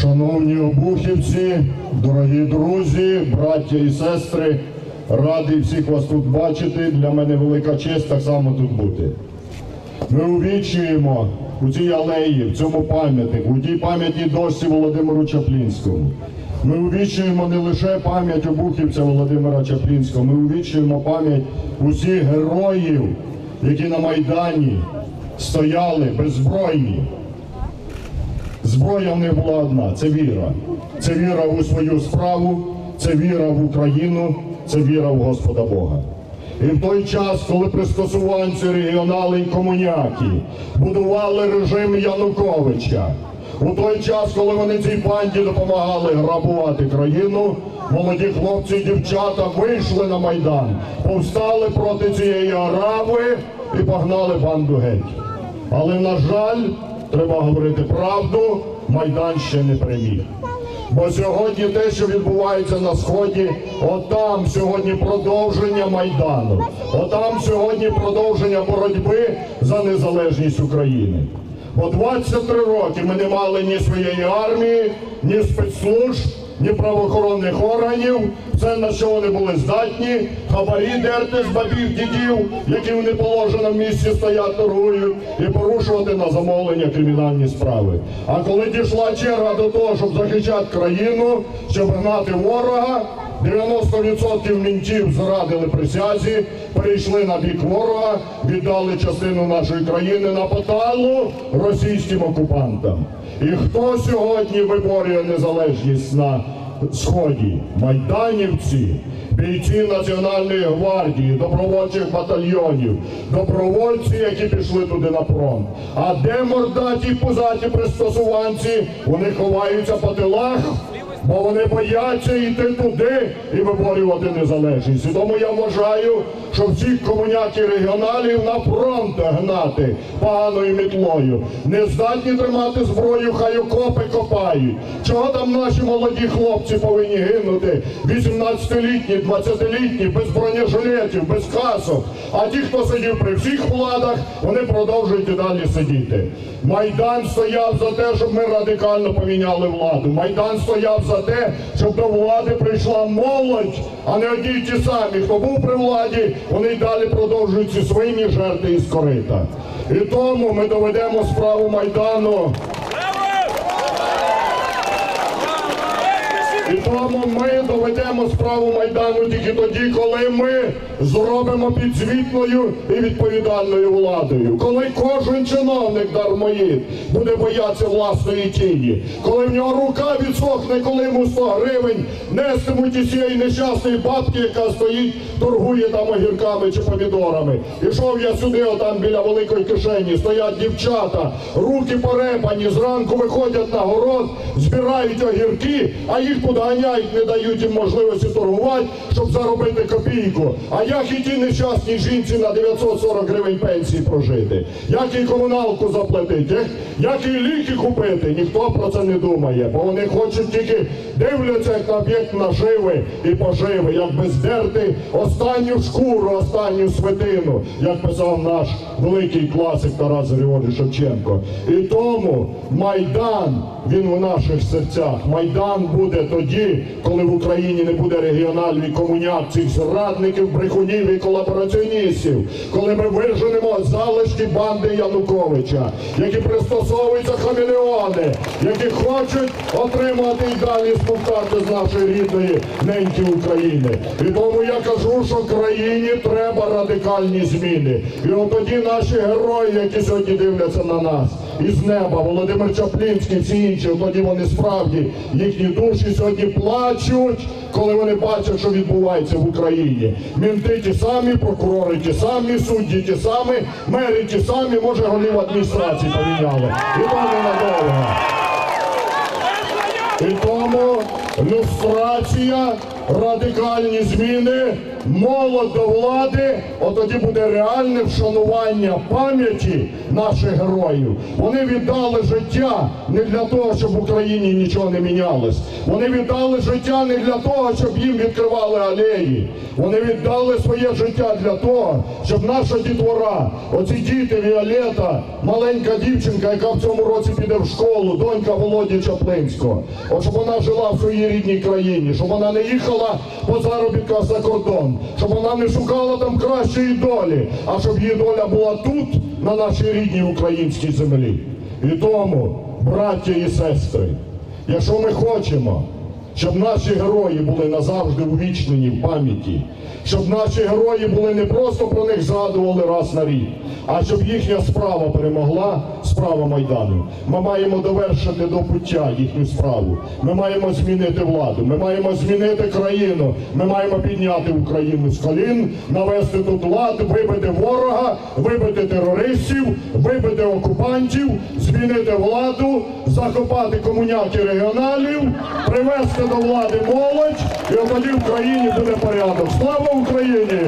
Шановні обухівці, дорогі друзі, браття і сестри, радий всіх вас тут бачити. Для мене велика честь так само тут бути. Ми увічуємо у цій алеї, в цьому пам'ятнику, у тій пам'ятній дошці Володимиру Чаплінському. Ми увічуємо не лише пам'ять обухівця Володимира Чаплінського, ми увічуємо пам'ять усіх героїв, які на Майдані стояли беззбройні. Зброя в них була одна це віра. Це віра у свою справу, це віра в Україну, це віра в Господа Бога. І в той час, коли пристосуванці, регіонали і комуняки будували режим Януковича, у той час, коли вони цій банді допомагали грабувати країну, молоді хлопці і дівчата вийшли на Майдан, повстали проти цієї арави і погнали банду геть. Але, на жаль, треба говорити правду, Майдан ще не приміг. Бо сьогодні те, що відбувається на Сході, отам сьогодні продовження Майдану, отам сьогодні продовження боротьби за незалежність України. Бо 23 роки ми не мали ні своєї армії, ні спецслужб, ні правоохоронних органів. Все, на що вони були здатні, хабарі дерти з бабів дідів, які в неположеному місці стоять, торгують, і порушувати на замовлення кримінальні справи. А коли дійшла черга до того, щоб захищати країну, щоб гнати ворога, 90% мінтів зрадили присязі, перейшли на бік ворога, віддали частину нашої країни на поталу російським окупантам. І хто сьогодні виборює незалежність на сході? Майданівці, бійці Національної гвардії, добровольчих батальйонів, добровольці, які пішли туди на фронт. А де мордаті пузаті пристосуванці? Вони ховаються по тилах. Бо вони бояться йти туди і виборювати незалежність. І тому я вважаю, що всіх комуняків регіоналів на фронт гнати поганою мітлою. Не здатні тримати зброю, хай окопи копають. Чого там наші молоді хлопці повинні гинути? 18-літні, 20-літні, без бронежилетів, без касок. А ті, хто сидів при всіх владах, вони продовжують і далі сидіти. Майдан стояв за те, щоб ми радикально поміняли владу. Майдан стояв за те, щоб до влади прийшла молодь, а не одні й ті самі. Хто був при владі, вони й далі продовжують ці свині жерти із корита. І тому ми доведемо справу Майдану. І тому ми доведемо справу Майдану тільки тоді, коли ми зробимо підзвітною і відповідальною владою. Коли кожен чиновник дармоїд буде боятися власної тіні, коли в нього рука відсохне, коли йому 100 гривень нестимуть із цієї нещасної бабки, яка стоїть, торгує там огірками чи помідорами. Ішов я сюди, отам біля великої кишені, стоять дівчата, руки порепані, зранку виходять на город, збирають огірки, а їх туди ганяють, не дають їм можливості торгувати, щоб заробити копійку. А як і ті нещасні жінці на 940 гривень пенсії прожити? Як і комуналку заплатити? Як, як і ліки купити? Ніхто про це не думає, бо вони хочуть тільки дивляться як на об'єкт наживи і поживи, як би здерти останню шкуру, останню свитину, як писав наш великий класик Тарас Григорій Шевченко. І тому Майдан, він у наших серцях. Майдан буде тоді, коли в Україні не буде регіоналів і комуняк, зрадників, брехунів і колабораціоністів, коли ми виженемо залишки банди Януковича, які пристосовуються хамелеони, які хочуть отримати і далі співтати з нашої рідної неньки України. І тому я кажу, що країні треба радикальні зміни. І от тоді наші герої, які сьогодні дивляться на нас із неба, Володимир Чаплінський, всі інші, тоді вони справді їхні душі сьогодні плачуть, коли вони бачать, що відбувається в Україні. Мінти ті самі, прокурори ті самі, судді ті самі, мери ті самі, може голів адміністрації поміняли. І тому ненадовго. І тому люстрація, радикальні зміни молодь до влади, от тоді буде реальне вшанування пам'яті наших героїв. Вони віддали життя не для того, щоб в Україні нічого не мінялось. Вони віддали життя не для того, щоб їм відкривали алеї. Вони віддали своє життя для того, щоб наша дітвора, оці діти Віолета, маленька дівчинка, яка в цьому році піде в школу, донька Володі Чаплинського, от щоб вона жила в своїй рідній країні, щоб вона не їхала по заробітках за кордон, щоб вона не шукала там кращої долі, а щоб її доля була тут, на нашій рідній українській землі. І тому, браття і сестри, якщо ми хочемо, щоб наші герої були назавжди увічнені в пам'яті, щоб наші герої були не просто про них згадували раз на рік, а щоб їхня справа перемогла, справа Майдану. Ми маємо довершити до пуття їхню справу. Ми маємо змінити владу, ми маємо змінити країну, ми маємо підняти Україну з колін, навести тут лад, вибити ворога, вибити терористів, вибити окупантів, змінити владу, закопати комуняки регіоналів, привести до влади молодь, і тоді в країні буде порядок. Слава Україні!